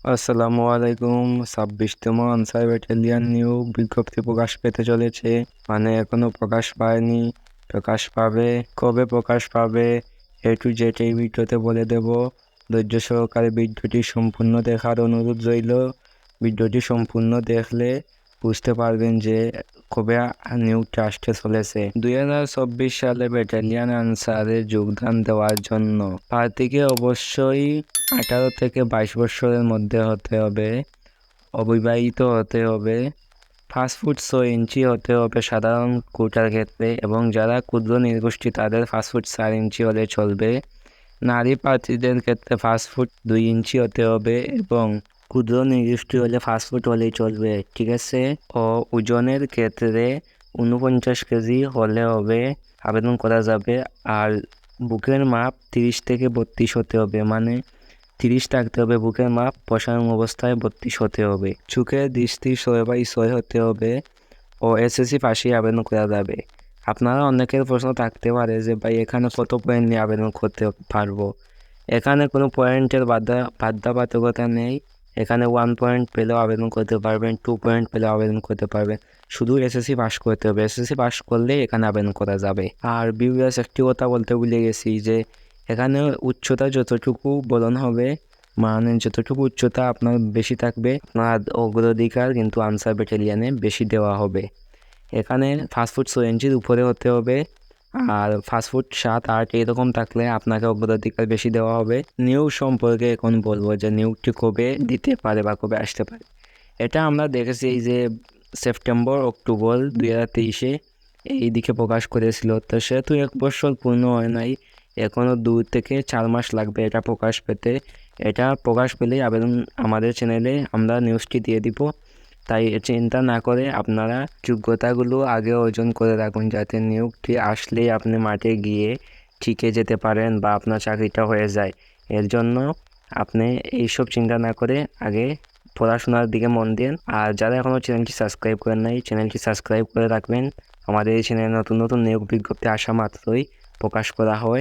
আসসালামু আলাইকুম। ছাব্বিশতম answer battalion new বিজ্ঞপ্তি প্রকাশ পেতে চলেছে। মানে এখনও প্রকাশ পায়নি। প্রকাশ পাবে? কবে প্রকাশ পাবে? এ টু এই ভিডিওতে বলে দেব। ধৈর্য সহকারে ভিডিওটি সম্পূর্ণ দেখার অনুরোধ রইল। ভিডিওটি সম্পূর্ণ দেখলে বুঝতে পারবেন যে কবে নিয়োগটা আসতে চলেছে। দুই হাজার চব্বিশ সালে ব্যাটালিয়ান আনসারে যোগদান দেওয়ার জন্য প্রার্থীকে অবশ্যই আঠারো থেকে বাইশ বছরের মধ্যে হতে হবে, অবিবাহিত হতে হবে ফাস্ট ফুড ছয় ইঞ্চি হতে হবে সাধারণ কোটার ক্ষেত্রে এবং যারা ক্ষুদ্র নির্গোষ্ঠী তাদের ফাস্ট ফুড চার ইঞ্চি হলে চলবে। নারী প্রার্থীদের ক্ষেত্রে ফাস্ট ফুড দুই ইঞ্চি হতে হবে এবং ক্ষুদ্র নির্দিষ্ট হলে ফাস্ট ফুড হলেই চলবে, ঠিক আছে? ও ওজনের ক্ষেত্রে উনপঞ্চাশ কেজি হলে হবে, আবেদন করা যাবে, আর বুকের মাপ তিরিশ থেকে বত্রিশ হতে হবে মানে তিরিশ থাকতে হবে বুকের মাপ বসানো অবস্থায় বত্রিশ হতে হবে। চোখের দৃষ্টি ছয় বাই ছয় হতে হবে, ও এসএসসি পাশে আবেদন করা যাবে। আপনারা অনেকের প্রশ্ন থাকতে পারে যে, ভাই, এখানে কত পয়েন্ট নিয়ে আবেদন করতে পারব? এখানে কোনো পয়েন্টের বাধ্যা বাধ্যবাধকতা নেই। এখানে ওয়ান পয়েন্ট পেলেও আবেদন করতে পারবেন টু পয়েন্ট পেলেও আবেদন করতে পারবেন। শুধু এসএসসি পাস করতে হবে। এসএসসি পাস করলে এখানে আবেদন করা যাবে। আর বিবিএস একটি কথা বলতে ভুলে গেছি যে, এখানে উচ্চতা যতটুকু বলন হবে মানে যতটুকু উচ্চতা আপনার বেশি থাকবে, আপনার অগ্রাধিকার কিন্তু আনসার ব্যাটালিয়ানে বেশি দেওয়া হবে। এখানে ফাস্টফুড ছয় ইঞ্চির উপরে হতে হবে। আর ফাস্টফুড সাত আট এরকম থাকলে আপনাকে অগ্রাধিকার বেশি দেওয়া হবে নিয়োগ সম্পর্কে এখন বলব যে নিয়োগটি কবে দিতে পারে বা কবে আসতে পারে। এটা আমরা দেখেছি এই যে সেপ্টেম্বর অক্টোবর দুই হাজার তেইশে এই দিকে প্রকাশ করেছিল। তো সেহেতু এক বছর পূর্ণ হয় নাই এখনও দু থেকে চার মাস লাগবে এটা প্রকাশ পেতে। এটা প্রকাশ পেলেই আবেদন আমাদের চ্যানেলে আমরা নিউজটি দিয়ে দিব। তাই চিন্তা না করে আপনারা যোগ্যতাগুলো আগে অর্জন করে রাখুন যাতে নিয়োগটি আসলেই আপনি মাঠে গিয়ে ঠিকে যেতে পারেন বা আপনার চাকরিটা হয়ে যায়। এর জন্য আপনি এইসব চিন্তা না করে আগে পড়াশোনার দিকে মন দিন। আর যারা এখনও চ্যানেলটি সাবস্ক্রাইব করেন নাই, চ্যানেলটি সাবস্ক্রাইব করে রাখবেন। আমাদের এই চ্যানেলে নতুন নতুন নিয়োগ বিজ্ঞপ্তি আসা মাত্রই প্রকাশ করা হয়।